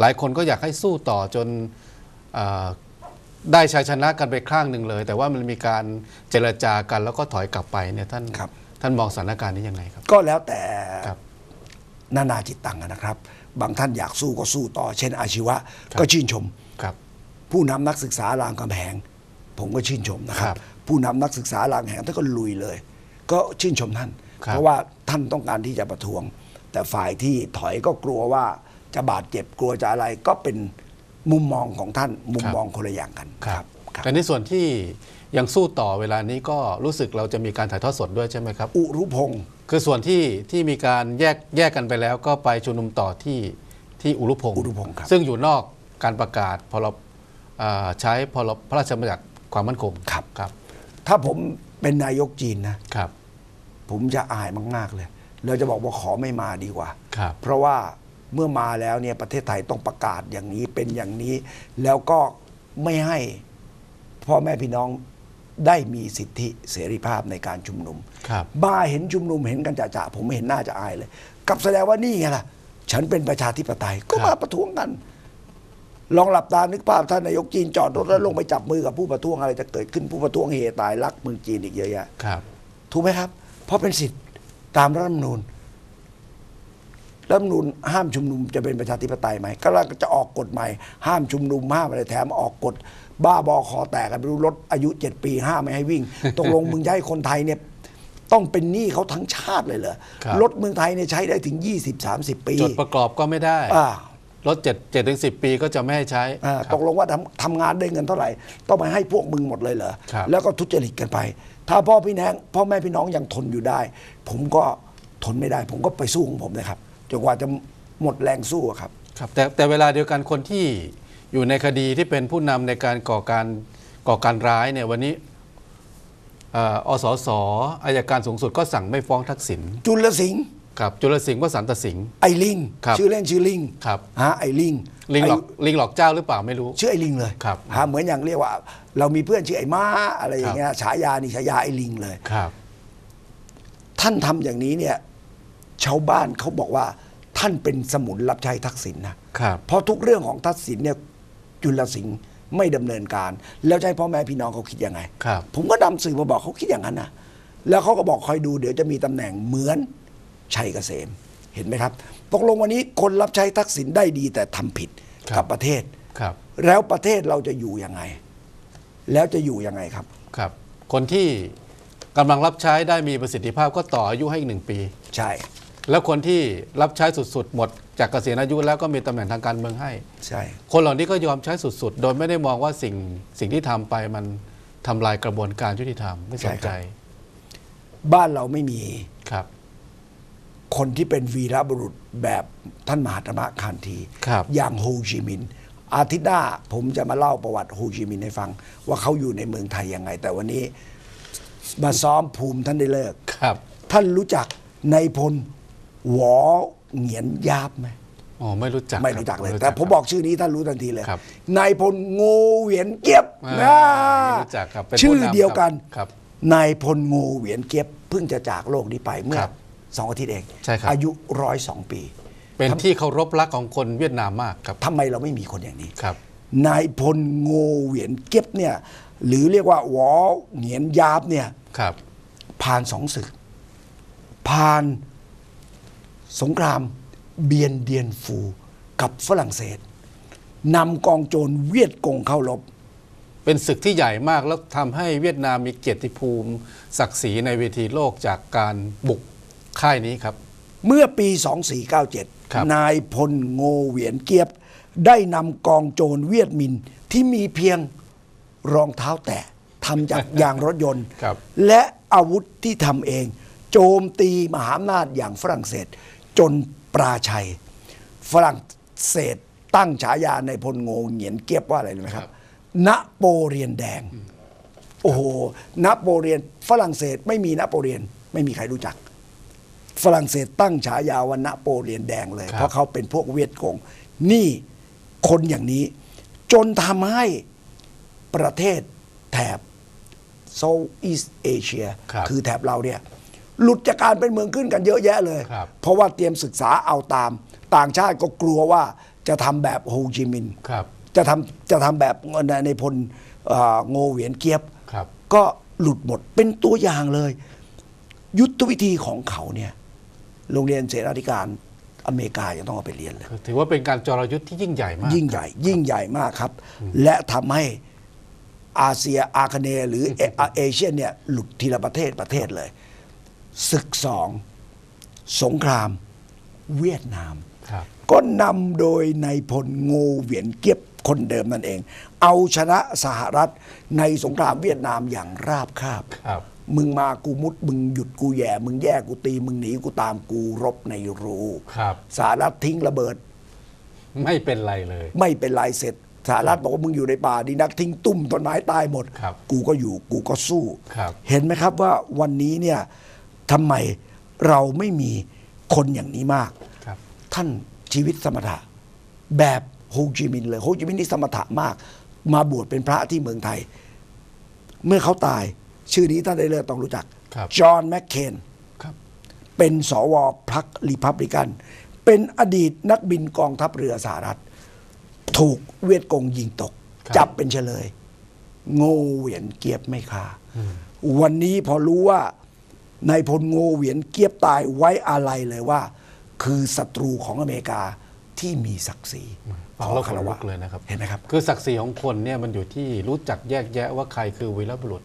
หลายคนก็อยากให้สู้ต่อจนเอ่อได้ชัยชนะกันไปข้างหนึ่งเลย แต่ว่ามันมีการเจรจากันแล้วก็ถอยกลับไปเนี่ยท่านครับท่านมองสถานการณ์นี้ยังไงครับ ก็แล้วแต่ครับนานาจิตตังอะนะครับ บางท่านอยากสู้ก็สู้ต่อ เช่นอาชีวะครับก็ชื่นชมครับ ผู้นำนักศึกษารามคำแหง ผมก็ชื่นชมนะครัครับบผู้นำนักศึกษารามคำแหงท่านก็ลุยเลย ก็ชื่นชมท่านครับเพราะว่าท่านต้องการที่จะประท้วง แต่ฝ่ายที่ถอยก็กลัวว่า จะบาดเจ็บกลัวจะอะไรก็เป็นมุมมองของท่านมุมมองคนละอย่างกันครับครับแต่ในส่วนที่ยังสู้ต่อเวลานี้ก็รู้สึกเราจะมีการถ่ายทอดสดด้วยใช่ไหมครับ อุรุพงศ์คือส่วนที่ที่มีการแยกแยกกันไปแล้ว ก็ไปชุมนุมต่อที่ที่อุรุพงศ์อุรุพงศ์ครับซึ่งอยู่นอกการประกาศพรบเอ่อใช้พรบพระราชบัญญัติความมั่นคงครับครับ ถ้าผมเป็นนายกจีนนะครับ ผมจะอายมาก ๆ เลย เราจะบอกว่าขอไม่มาดีกว่าครับเพราะว่า เมื่อมาแล้วเนี่ยประเทศไทยต้องประกาศอย่างนี้เป็นอย่างนี้ แล้วก็ไม่ให้พ่อแม่พี่น้องได้มีสิทธิเสรีภาพในการชุมนุมครับมาเห็นชุมนุมเห็นกันจ่าๆผมไม่เห็นหน้าจะอายเลยกลับแสดงว่านี่ไงล่ะ ฉันเป็นประชาธิปไตยก็ครัมาบประท้วงกัน ลองหลับตานึกภาพท่านนายกจีนจอดรถแล้วลงไปจับมือกับผู้ประท้วงอะไรจะเกิดขึ้นผู้ประท้วงเฮตายรักเมืองจีนอีกเยอะแยะครับถูกไหมครับ เพราะเป็นสิทธิ์ตามรัฐธรรมนูญ รัฐธรรมนูญห้ามชุมนุมจะเป็นประชาธิปไตยไหมก็แล้วจะออกกฎใหม่ ห้ามชุมนุมห้ามอะไรแถมออกกฎบ้าบอคอแตกกันไม่รู้ลดอายุเจ็ดปีห้ามไม่ให้วิ่งตกลงมึงจะให้คนไทยเนี่ยต้องเป็นหนี้เขาทั้งชาติเลยเหรอครับ รถเมืองไทยเนี่ยใช้ได้ถึง 20-30 ปีจดประกอบก็ไม่ได้ อ่า รถเจ็ดเจ็ดถึงสิปีก็จะไม่ให้ใช้ อ่าครับตกลงว่าทำทำงานได้เงินเท่าไหร่ ต้องไปให้พวกมึงหมดเลยเหรอ ครับ แล้วก็ทุจริตกันไป ถ้าพ่อพี่แนงพ่อแม่พี่น้องยังทนอยู่ได้ ผมก็ทนไม่ได้ ผมก็ไปสู้ของผมนะครับ จนกว่าจะหมดแรงสู้อะครับ ครับแต่แต่เวลาเดียวกันคนที่อยู่ในคดีที่เป็นผู้นำในการก่อการก่อการร้ายเนี่ยวันนี้เอ่ออสสอายการสูงสุดก็สั่งไม่ฟ้องทักษิณจุลสิงห์ครับจุลสิงห์วสันตสิงห์ ไอ้ลิงครับ ชื่อเล่นชื่อลิงครับ ฮะไอ้ลิงลิงหลอกไลิงหลอกเจ้าหรือเปล่าไม่รู้ ชื่อไอ้ลิงเลยครับฮะเหมือนอย่างเรียกว่า เรามีเพื่อนชื่อไอ้ม้าอะไรอย่างเงี้ยฉายานี่ฉายาไอ้ลิงเลย ครับ ท่านทำอย่างนี้เนี่ย ชาวบ้านเขาบอกว่า ท่านเป็นสมุนรับใช้ทักษิณนะครับ เพราะทุกเรื่องของทักษิณเนี่ยจุลสิงห์ไม่ดำเนินการ แล้วจะให้พ่อแม่พี่น้องเขาคิดยังไง ครับ ผมก็นำสื่อมาบอกเขาคิดอย่างนั้นนะแล้วเขาก็บอกคอยดูเดี๋ยวจะมีตำแหน่งเหมือนชัยเกษมเห็นไหมครับตกลงวันนี้คนรับใช้ทักษิณได้ดีแต่ทำผิดครับ กับประเทศ ครับ แล้วประเทศเราจะอยู่ยังไง แล้วจะอยู่ยังไงครับ ครับ คนที่กำลังรับใช้ได้มีประสิทธิภาพก็ต่ออายุให้อีกหนึ่งปี ใช่ แล้วคนที่รับใช้สุดๆ หมดจากเกษียณอายุแล้วก็มีตำแหน่งทางการเมืองให้ ใช่ คนเหล่านี้ก็ยอมใช้สุดๆ โดยไม่ได้มองว่าสิ่งสิ่งที่ทำไปมันทำลายกระบวนการยุติธรรมไม่สนใจบ้านเราไม่มีครับ คนที่เป็นวีรบุรุษแบบท่านมหาตมะคานที ครับ อย่างโฮจิมินห์อาทิตย์หน้าผมจะมาเล่าประวัติโฮจิมินห์ให้ฟัง ว่าเขาอยู่ในเมืองไทยยังไง แต่วันนี้มาซ้อมภูมิท่านได้เลิก ครับ ท่านรู้จักนายพล หวอเหงียนยาบไหมอ๋อไม่รู้จักไม่รู้จักเลยคบแต่ผมบอกชื่อนี้ท่านรู้ทันทีเลยครับนายพลโงเหวียนเกียบอ่านะไม่รู้จักครับเป็นชื่อผู้นำเดียวกันครับนายพลโงเหวียนเกียบเพิ่งจะจากโลกนี้ไปเมื่อครับสองอาทิตย์เองใช่ครับอายุร้อยสองปี เป็นที่เคารพรักของคนเวียดนามมากครับทำไมเราไม่มีคนอย่างนี้ครับนายพลโงเหวียนเก็บเนี่ยหรือเรียกว่าหวอเหงียนยาบเนี่ยครับผ่านสองศึกผ่าน สงครามเบียนเดียนฟูกับฝรั่งเศสนำกองโจรเวียดกงเข้ารบ เป็นศึกที่ใหญ่มากแล้วทำให้เวียดนามมีเกียรติภูมิ ศักดิ์ศรีในเวทีโลกจากการบุกค่ายนี้ครับ เมื่อปีครับ2497 นายพลโงเหวียนเกียบ ได้นำกองโจรเวียดมินที่มีเพียงรองเท้าแตะทำจากยางรถยนต์ครับและอาวุธที่ทำเอง โจมตีมหาอำนาจอย่างฝรั่งเศส จนปราชัย ฝรั่งเศสตั้งฉายาในพลโงเหงียนเกียบว่าอะไรรู้ไหมครับนโปเลียนแดง โอ้โหนโปเลียนฝรั่งเศสไม่มีนโปเลียนไม่มีใครรู้จัก ฝรั่งเศสตั้งฉายาว่านโปเลียนแดงเลยครับเพราะเขาเป็นพวกเวียดกงนี่คนอย่างนี้ จนทำให้ประเทศแถบ Southeast Asia ครับคือแถบเราเนี่ย หลุดจากการเป็นเมืองขึ้นกันเยอะแยะเลย ครับ เพราะว่าเตรียมศึกษาเอาตาม ต่างชาติก็กลัวว่าจะทำแบบโฮจิมินห์ครับ จะทำจะทำแบบในในพลเอ่อโงเหวียนเกียบ ครับ ก็หลุดหมดเป็นตัวอย่างเลย ยุทธวิธีของเขาเนี่ยโรงเรียนเสนาธิการอเมริกายังต้องเอาไปเรียนเลย ถือว่าเป็นการจรยุทธ์ที่ยิ่งใหญ่มาก ยิ่งใหญ่ยิ่งใหญ่มากครับ และทำให้อาเซียอาคเนย์หรือเอเอเชียเนี่ยหลุดทีละประเทศประเทศเลย ศึกสอง สงคราม เวียดนามครับก็นำโดยนายพลโงเหวียนเกียบคนเดิมนั่นเอง เอาชนะสหรัฐในสงครามเวียดนามอย่างราบคาบครับมึงมากูมุด มึงหยุดกูแย่ มึงแย่กูตี มึงหนีกูตามกูรบในรูครับสหรัฐทิ้งระเบิด ไม่เป็นไรเลย ไม่เป็นไรเสร็จสหรัฐบอกว่ามึงอยู่ในป่าดีนักทิ้งตุ้มต้นไม้ตายหมดครับกูก็อยู่กูก็สู้ครับเห็นไหมครับว่าวันนี้เนี่ย ทำไมเราไม่มีคนอย่างนี้มากครับท่านชีวิตสมถะ แบบโฮจิมินห์เลยโฮจิมินห์นี่สมถะมาก มาบวชเป็นพระที่เมืองไทย เมื่อเขาตาย ชื่อนี้ท่านได้เลิกต้องรู้จักครับจอห์นแมคเคนครับเป็นสวพรรครีพับลิกัน เป็นอดีตนักบินกองทัพเรือสหรัฐ ถูกเวียดกงยิงตกครับจับเป็นเฉลย โง่เหวียนเกียบไม่คาวันนี้พอรู้ว่า นายพลโง่เหวียนเกียบตายไว้อะไรเลยว่า คือศัตรูของอเมริกาที่มีศักดิ์ศรีฟังแล้วขนลุกเลยนะครับเห็นไหมครับ คือศักดิ์ศรีของคนเนี่ยมันอยู่ที่รู้จักแยกแยะว่าใครคือวีรบุรุษ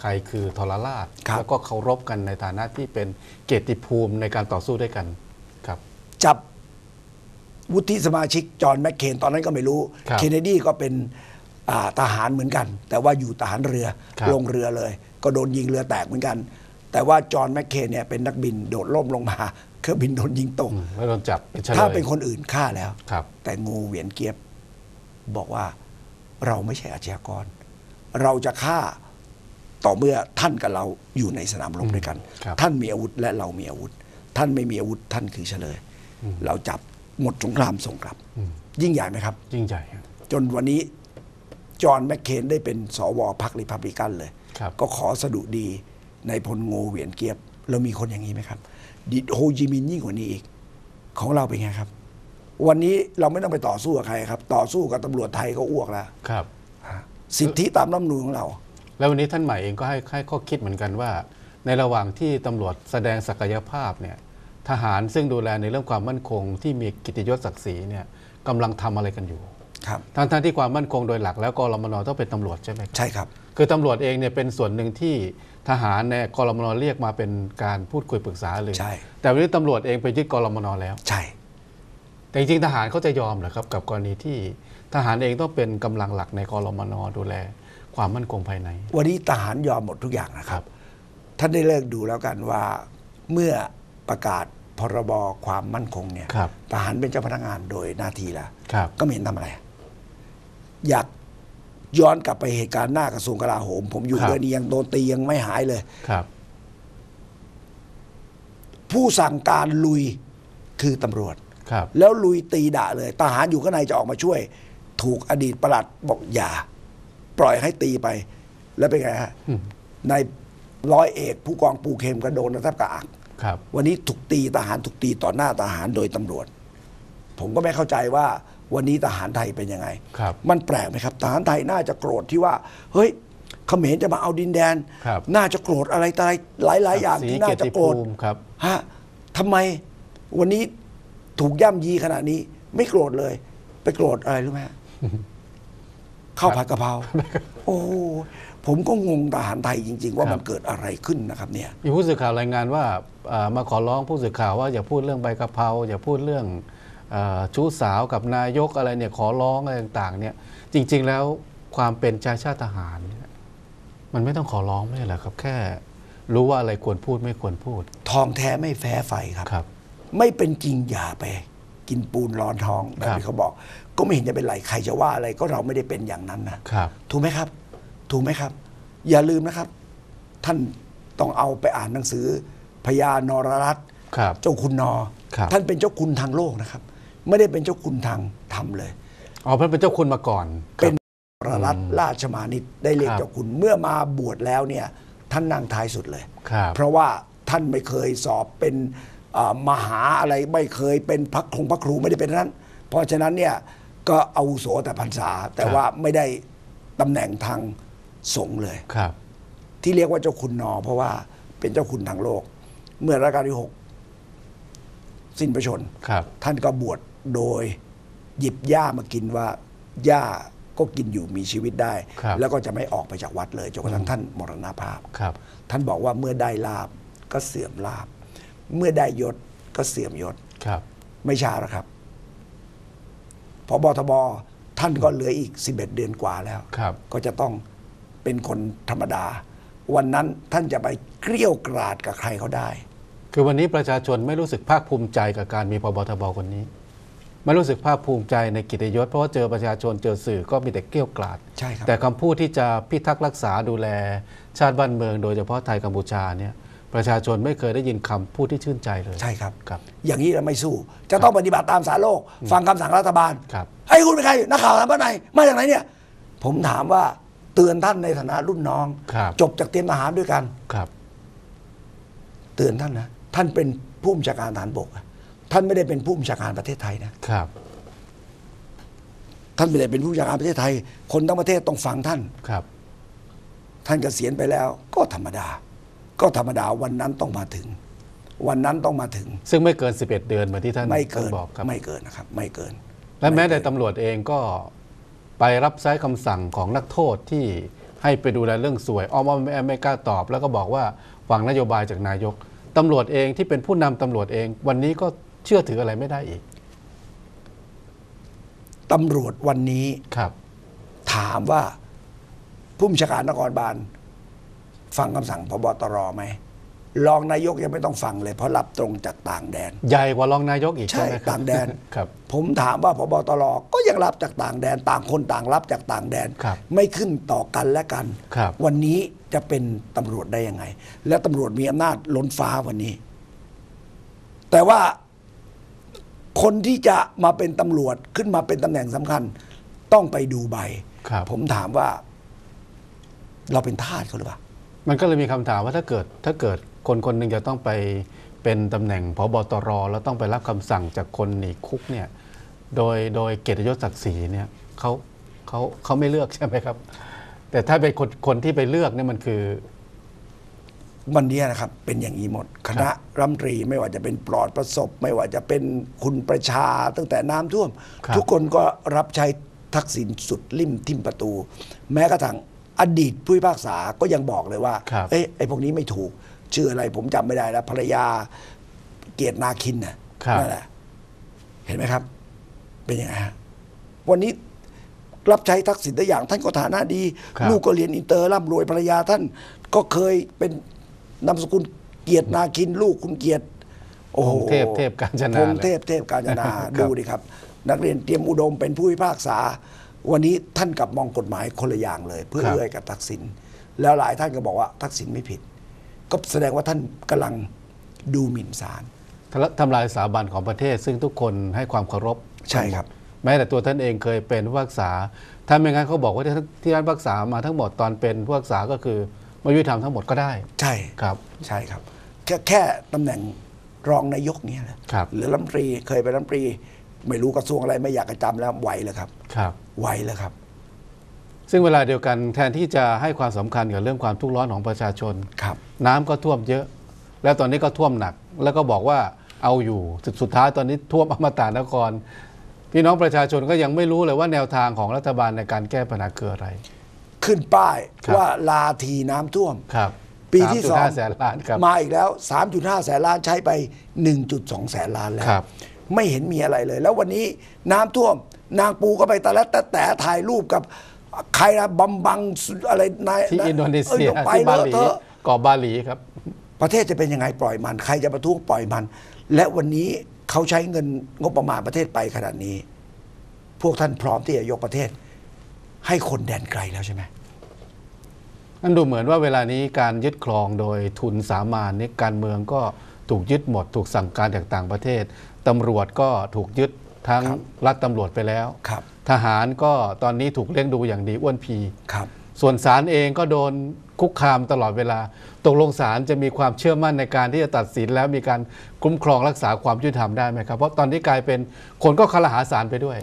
ใครคือทรราชครับแล้วก็เคารพกันในฐานะที่เป็นเกียรติภูมิในการต่อสู้ด้วยกันครับ จับวุฒิสมาชิกจอห์นแมคเคนตอนนั้นก็ไม่รู้ครับเคนเนดีก็เป็นอ่าทหารเหมือนกัน แต่ว่าอยู่ทหารเรือครับลงเรือเลย ก็โดนยิงเรือแตกเหมือนกัน แต่ว่าจอห์นแมคเคนเนี่ยเป็นนักบินโดดล่มลงมาเครื่องบินโดนยิงตกอืมแล้วโดนจับเป็นเฉลยถ้าเป็นคนอื่นฆ่าแล้วครับ แต่งูเหวียนเกียบบอกว่าเราไม่ใช่อาชญากร เราจะฆ่าต่อเมื่อท่านกับเราอยู่ในสนามรบด้วยกัน ครับท่านมีอาวุธและเรามีอาวุธ ท่านไม่มีอาวุธท่านคือเฉลยเราจับหมดสงครามส่งกลับยิ่งใหญ่ไหมครับ ยิ่งใหญ่ครับ จนวันนี้ จอห์นแมคเคนได้เป็นสวพรรครีพับลิกันเลย ครับ ก็ขอสะดุดี ในพลโงเหวียนเกียบ เรามีคนอย่างนี้ไหมครับดิโฮจิมินห์ยิ่งกว่านี้อีก ของเราเป็นไงครับ วันนี้เราไม่ต้องไปต่อสู้กับใครครับ ต่อสู้กับตำรวจไทยก็อ้วกแล้วครับ สิทธิตามรัฐธรรมนูญของเรา แล้ววันนี้ท่านใหม่เองก็ให้ให้ข้อคิดเหมือนกันว่า ในระหว่างที่ตำรวจแสดงศักยภาพเนี่ยทหารซึ่งดูแลในเรื่องความมั่นคง ที่มีกิตติยศศักดิ์ศรีเนี่ยกำลังทำอะไรกันอยู่ครับทั้งทที่ความมั่นคงโดยหลักแล้วกรมนต้องเป็นตำรวจใช่ไหมครับใช่ครับ คือตำรวจเองเนี่ยเป็นส่วนหนึ่งที่ ทหารในกรมนเรียกมาเป็นการพูดคุยปรึกษาเลยใช่ แต่วันนี้ตำรวจเองไปยึดกรมนแล้ว ใช่ แต่จริงๆทหารเขาจะยอมเหรอครับ กับกรณีที่ทหารเองต้องเป็นกำลังหลักในกรมนดูแล ความมั่นคงภายใน วันนี้ทหารยอมหมดทุกอย่างนะคครัรับบท่านได้เลิกดูแล้วกันว่าเมื่อประกาศพรบความมั่นคงเนี่ยครับทหารเป็นเจ้าพนักงานโดยหน้าที่แล้วครับก็ไม่เห็นทำอะไรอยาก ย้อนกลับไปเหตุการณ์หน้ากระทรวงกลาโหม ผมอยู่ครับด้วยนี่ยังโดนตียังไม่หายเลย ครับ ผู้สั่งการลุยคือตำรวจ ครับ แล้วลุยตีด่าเลยทหารอยู่ข้างในจะออกมาช่วย ถูกอดีตประหลัดบอกอย่า ปล่อยให้ตีไป แล้วเป็นไงฮะอืมในร้อยเอกผู้กองปูเข็มกระโดนแทบกระอัก ครับ วันนี้ถูกตีทหารถูกตีต่อหน้าทหารโดยตำรวจ ผมก็ไม่เข้าใจว่า วันนี้ทหารไทยเป็นยังไงครับมันแปลกไหมครับทหารไทยน่าจะโกรธที่ว่า เฮ้ยเขมรจะมาเอาดินแดนครับน่าจะโกรธอะไรต่ออะไรหลายๆอย่างศักดิ์ศที่น่าจะโกรธเยติภูมิครับฮะทำไมวันนี้ถูกย่ำยีขนาดนี้ ไม่โกรธเลย ไปโกรธอะไรรู้ไหมฮะข้าวผัดกะเพราโอ้โหผมก็งงทหารไทยจริง ๆ ว่าครับมันเกิดอะไรขึ้นนะครับเนี่ยมีผู้สื่อข่าวรายงานว่าอ่ามาขอร้องผู้สื่อข่าวว่าอย่าพูดเรื่องใบกะเพราอย่าพูดเรื่องอา ชู้สาวกับนายกอะไรเนี่ยขอร้องอะไรต่างๆเนี่ยจริง ๆ แล้วความเป็นชายชาติทหารเนี่ยมันไม่ต้องขอร้องไม่ใช่เหรอครับ แค่รู้ว่าอะไรควรพูดไม่ควรพูด ทองแท้ไม่แฟ้ไฟครับครับ ไม่เป็นจริงอย่าไป กินปูนร้อนท้องแบบครับที่เขาบอก ก็ไม่เห็นจะเป็นไรใครจะว่าอะไรก็เราไม่ได้เป็นอย่างนั้นนะครับ ถูกไหมครับ ถูกไหมครับ อย่าลืมนะครับ ท่านต้องเอาไปอ่านหนังสือพญานรรัตน์ครับเจ้าคุณนอครับท่านเป็นเจ้าคุณทางโลกนะครับ ไม่ได้เป็นเจ้าคุณทางธรรมเลย อ๋อเพิ่นเป็นเจ้าคุณมาก่อนครับนรรัตน์ราชมานิตได้เรียกครับเจ้าคุณเมื่อมาบวชแล้วเนี่ยท่านนั่งท้ายสุดเลย ครับเพราะว่าท่านไม่เคยสอบเป็นอ่ามหาอะไรไม่เคยเป็นพักคงพักครูไม่ได้เป็นนั้น เพราะฉะนั้นเนี่ยก็อาวุโสแต่พรรษา แต่ครับว่าไม่ได้ตำแหน่งทางสงฆ์เลย ครับ ที่เรียกว่าเจ้าคุณนอ เพราะว่าเป็นเจ้าคุณทางโลก เมื่อรัชกาลที่หกสิ้นพระชนม์ครับ ท่านก็บวช โดยหยิบหญ้ามากินว่าหญ้าก็กินอยู่มีชีวิตได้ ครับแล้วก็จะไม่ออกไปจากวัดเลยจนกระทั่งท่านมรณภาพ ครับ ท่านบอกว่าเมื่อได้ลาบก็เสื่อมลาบ เมื่อได้ยศก็เสื่อมยศ ครับ ไม่ช้าแล้วครับพอบทบท่านก็เหลืออีก 11 เดือนกว่าแล้ว ครับ ก็จะต้องเป็นคนธรรมดา วันนั้นท่านจะไปเกลี้ยวกราดกับใครเขาได้ คือวันนี้ประชาชนไม่รู้สึกภาคภูมิใจกับการมีพบทบคนนี้ ไม่รู้สึกภาคภูมิใจในกิตยศเพราะว่าเจอประชาชนเจอสื่อก็มีแต่เกลี้ยวกราดใช่ครับแต่คำพูดที่จะพิทักษ์รักษาดูแล ชาติบ้านเมือง โดยเฉพาะไทยกัมพูชาเนี่ยประชาชนไม่เคยได้ยินคำพูดที่ชื่นใจเลยใช่ครับครับ อย่างนี้เราไม่สู้ จะต้องปฏิบัติตามสารโลก ฟังคำสั่งรัฐบาลครับไอ้ยคุณเป็นใครนักข่าวทำบ้านไหนมาจากไหนเนี่ย ผมถามว่าเตือนท่านในฐานะรุ่นน้องครับจบจากเตรียมทหารด้วยกันครับ เตือนท่านนะท่านเป็นผู้บัญชาการทหารบกอะ ท่านไม่ได้เป็นผู้บัญชาการประเทศไทยนะครับ ท่านไม่ได้เป็นผู้บัญชาการประเทศไทย คนทั้งประเทศต้องฟังท่าน ครับ ท่านเกษียณไปแล้ว ก็ธรรมดา ก็ธรรมดาวันนั้นต้องมาถึง วันนั้นต้องมาถึง ซึ่งไม่เกิน 11 เดือนเหมือนที่ท่านไม่เกินท่านบอกครับ ไม่เกินนะครับ ไม่เกิน และแม้แต่ตำรวจเองก็ไปรับใช้คำสั่งของนักโทษที่ให้ไปดูแลเรื่องสวยอ้อมอ้อมแอมไม่กล้าตอบ แล้วก็บอกว่าฟังนโยบายจากนายกตำรวจเองที่เป็นผู้นำตำรวจเอง วันนี้ก็ เชื่อถืออะไรไม่ได้อีกตำรวจวันนี้ครับ ถามว่าผู้บัญชาการนครบาลฟังคำสั่งพบตรไหมรองนายกยังไม่ต้องฟังเลย เพราะรับตรงจากต่างแดน ใหญ่กว่ารองนายกอีกใช่ใช่ไหมครับต่างแดนครับ ผมถามว่าพบตรก็ยังรับจากต่างแดน ต่างคนต่างรับจากต่างแดนครับไม่ขึ้นต่อกันและกันครับวันนี้จะเป็นตำรวจได้ยังไง และตำรวจมีอำนาจล้นฟ้าวันนี้ แต่ว่า คนที่จะมาเป็นตำรวจขึ้นมาเป็นตำแหน่งสำคัญ ต้องไปดูใบ ครับ ผมถามว่า เราเป็นทาสเขาหรือเปล่า มันก็เลยมีคำถามว่าถ้าเกิดถ้าเกิดคนคนหนึ่งจะต้องไปเป็นตำแหน่งพบตรแล้วต้องไปรับคำสั่งจากคนหนีคุกเนี่ย โดยโดยเกียรติยศศักดิ์ศรีเนี่ยเขาเขาเขาไม่เลือกใช่ไหมครับ แต่ถ้าเป็นคนคนที่ไปเลือกเนี่ยมันคือ วันนี้นะครับเป็นอย่างนี้หมด คณะรัฐมนตรีไม่ว่าจะเป็นปลอดประสบ ไม่ว่าจะเป็นคุณประชาตั้งแต่น้ำท่วมครับทุกคนก็รับใช้ทักษิณสุดริมทิมประตู แม้กระทั่งอดีตผู้พิพากษาก็ยังบอกเลยว่าครับ เอ้ยไอ้พวกนี้ไม่ถูก ชื่ออะไรผมจำไม่ได้แล้วภรรยาเกียรตินาคินน่ะครับ นั่นแหละเห็นไหมครับ เป็นยังไงฮะวันนี้รับใช้ทักษิณตัวอย่างท่านก็ฐานะดี ครับ ลูกก็เรียนอินเตอร์ร่ำรวยภรรยาท่านก็เคยเป็น นามสกุลเกียรตินาคินลูกคุณเกียรติโอ้โหพงเทพเทพกาญจนาพงเทพเทพกาญจนาครับดูดิครับ นักเรียนเตรียมอุดมเป็นผู้พิพากษา วันนี้ท่านกลับมองกฎหมายคนละอย่างเลย เพื่อครับเอื้อกับทักษิณแล้วหลายท่านก็บอกว่าทักษิณไม่ผิด ก็แสดงว่าท่านกำลังดูหมิ่นศาลทำลายสถาบันของประเทศ ซึ่งทุกคนให้ความเคารพใช่ครับ แม้แต่ตัวท่านเองเคยเป็นผู้พิพากษาถ้าไม่งั้นเขาบอกว่าที่ที่ท่านพิพากษามาทั้งหมดตอนเป็นผู้พิพากษาก็คือ ไม่ยุติธรรมทั้งหมดก็ได้ ใช่ครับ ใช่ครับ แค่แค่ตำแหน่งรองนายกเนี่ยนะครับ หรือรัฐมนตรีเคยเป็นรัฐมนตรี ไม่รู้กระทรวงอะไรไม่อยากจะจำแล้วไหวเลยครับครับ ไหวเลยครับ ซึ่งเวลาเดียวกันแทนที่จะให้ความสำคัญกับเรื่องความทุกข์ร้อนของประชาชน ครับ น้ำก็ท่วมเยอะ แล้วตอนนี้ก็ท่วมหนัก แล้วก็บอกว่าเอาอยู่สุดสุดท้ายตอนนี้ท่วมอมตะนคร พี่น้องประชาชนก็ยังไม่รู้เลยว่าแนวทางของรัฐบาลในการแก้ปัญหาคืออะไร ขึ้นป้ายครับว่าลาทีน้ำท่วม ครับปีที่สอง3.5แสนล้านครับ มาอีกแล้ว 3.5 แสนล้านใช้ไป 1.2 แสนล้านแล้ว ครับ ไม่เห็นมีอะไรเลย แล้ววันนี้น้ำท่วม นางปูก็ไปตะและแต่แต่ถ่ายรูปกับใครนะบัมบังสุดอะไรนายที่อินโดนีเซียออไปที่บาเลอะหลีเถอะ เกาะบาหลีครับ ประเทศจะเป็นยังไงปล่อยมัน ใครจะประท้วงปล่อยมัน และวันนี้เขาใช้เงินงบประมาณประเทศไปขนาดนี้ พวกท่านพร้อมที่จะยกประเทศ ให้คนแดนไกลแล้วใช่ไหมนั่นดูเหมือนว่าเวลานี้การยึดครองโดยทุนสามานนี่การเมืองก็ถูกยึดหมด ถูกสั่งการจากต่างประเทศตำรวจก็ถูกยึดทั้งครับรัฐตำรวจไปแล้วครับทหารก็ตอนนี้ถูกเลี้ยงดูอย่างดีอ้วนพีครับ ส่วนศาลเองก็โดนคุกคามตลอดเวลา ตกลงศาลจะมีความเชื่อมั่นในการที่จะตัดสินแล้วมีการคุ้มครองรักษาความยุติธรรมได้ไหมครับ เพราะตอนนี้กลายเป็นคนก็คลหาศาลไปด้วย